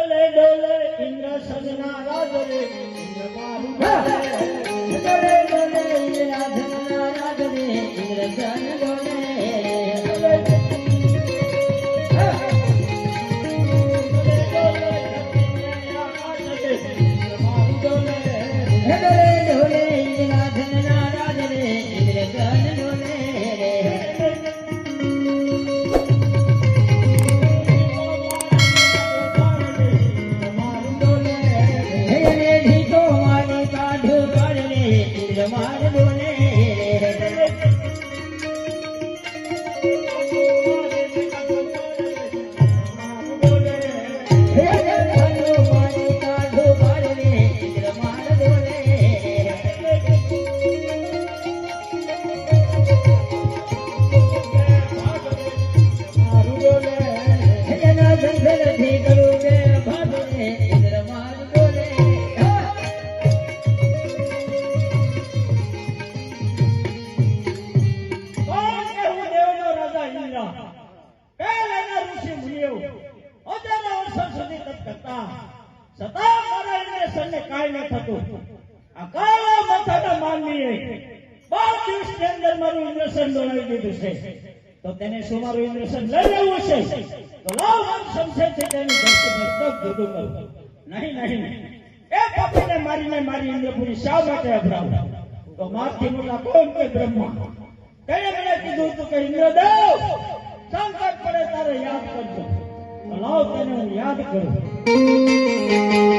ડોલે ડોલે ઇન્દ્ર સજના રાજ રે મારું કાળા માથાના માનવીએ બાર દિવસની અંદર મારું ઇન્દ્રેશન દોડાવી દીધું છે. તો તેને શું મારું ઇન્દ્રેશન લઈ લેવું છે? તો લાવ મારું છે તેની ધરતી મસ્તક જુદું કરું. નહીં નહીં. એ પાપીને મારીને મારી ઇન્દ્રપુરી શા માટે અભરાવ? તો મારથી મોટા કોણ કે બ્રહ્મા? કઈ મને કીધું તું કે ઇન્દ્રદેવ, સંકટ પડે તારે યાદ કરજો. લાવ તેને હું યાદ કરું.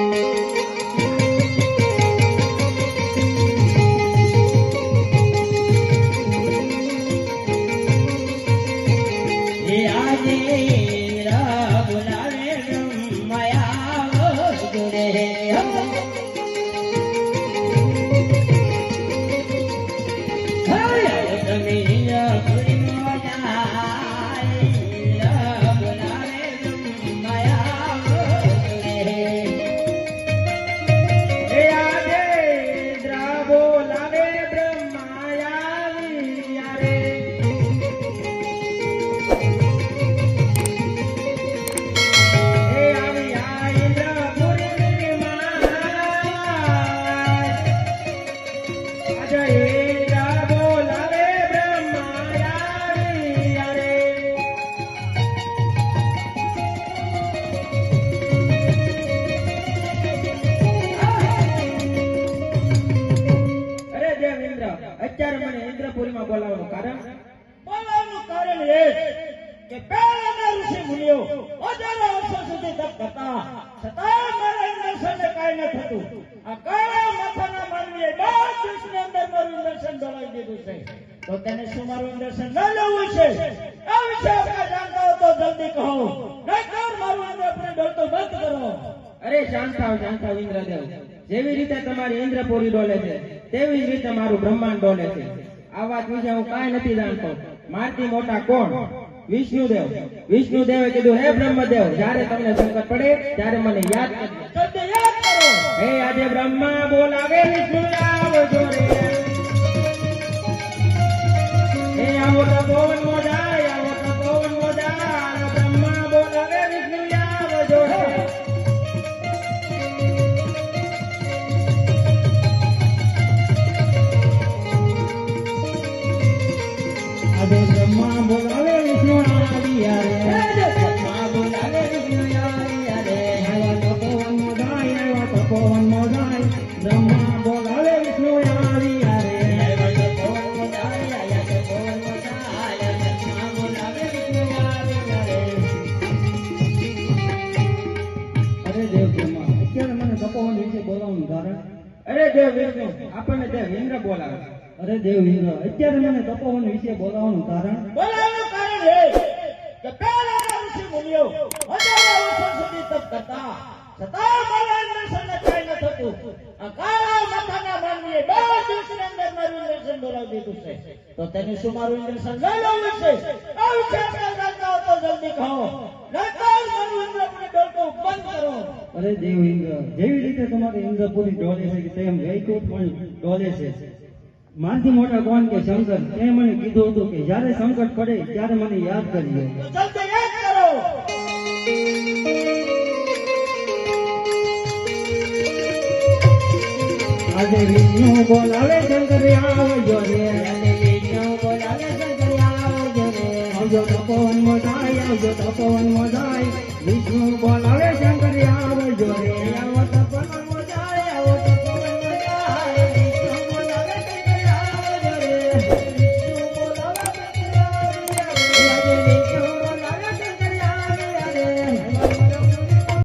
Yeah. અત્યારે મને ઇન્દ્રપુરીમાં બોલાવવાનું કારણ? બોલાવવાનું કારણ એ કે પહેલાના ઋષિ મુનિઓ હજારો વર્ષો સુધી તપ કરતા છતાં મારા ઇન્દ્રસનને કાંઈ ન થતું. આ કાળા માથાના માનવીએ બાર દિવસની અંદર મારું ઇન્દ્રસન દોડાવી દીધું છે. તો તેને શું મારું ઇન્દ્રસન ન લેવું છે? આ વિશે આપણે જાણતા હો તો જલ્દી કહો. નહીંતર મારું ઇન્દ્ર આપણે ડરતો બંધ કરો. અરે શાંત થાવ શાંત થાવ ઇન્દ્રદેવ. જેવી રીતે તમારી ઇન્દ્રપુરી ડોલે છે તેવી જ રીતે મારું બ્રહ્માંડ ડોલે છે. આ વાત વિશે હું કાંઈ નથી જાણતો. મારથી મોટા કોણ? વિષ્ણુદેવ. વિષ્ણુદેવે કીધું હે બ્રહ્મદેવ જ્યારે તમને સંકટ પડે ત્યારે મને યાદ કરજો. કરો. હે આજે બ્રહ્મા બોલાવે વિષ્ણુ આવજો હે આવો ઇન્દ્ર બોલાવે અરે દેવ ઇન્દ્ર અત્યારે મને તપોવન વિશે બોલાવવાનું કારણ? બોલાવવાનું કારણ એ કે પહેલા ઋષિ મુનિઓ હજારો વર્ષો સુધી તપ કરતા. છતાં ભગવાન દર્શન કાંઈ ન થતું. આ કાળા માથાના માનવીએ બે દિવસની અંદર મારું દર્શન બોલાવી દીધું છે. તો તેનું શું મારું દર્શન? લઈ લેવું છે. આ વિશે આપણે જાણતા હો તો જલ્દી કહો નહીંતર મારું આપણે ડોલતો બંધ કરો. અરે દેવ ઇન્દ્ર જેવી રીતે તમારી ઇન્દ્રપુરી ડોલે છે કે તેમ વૈકુંઠ પણ ડોલે છે. મારથી મોટા કોણ કે શંકર? તે મને કીધું હતું કે જ્યારે સંકટ પડે ત્યારે મને યાદ કરજો જલ્દી યાદ કરો. આજે વિષ્ણુ બોલાવે શંકર આવજો રે. આજે વિષ્ણુ બોલાવે શંકર આવજો તપોવન મોજાય આવજો તપોવન મોજાય વિષ્ણુ બોલાવે શંકર આવજો રે આવો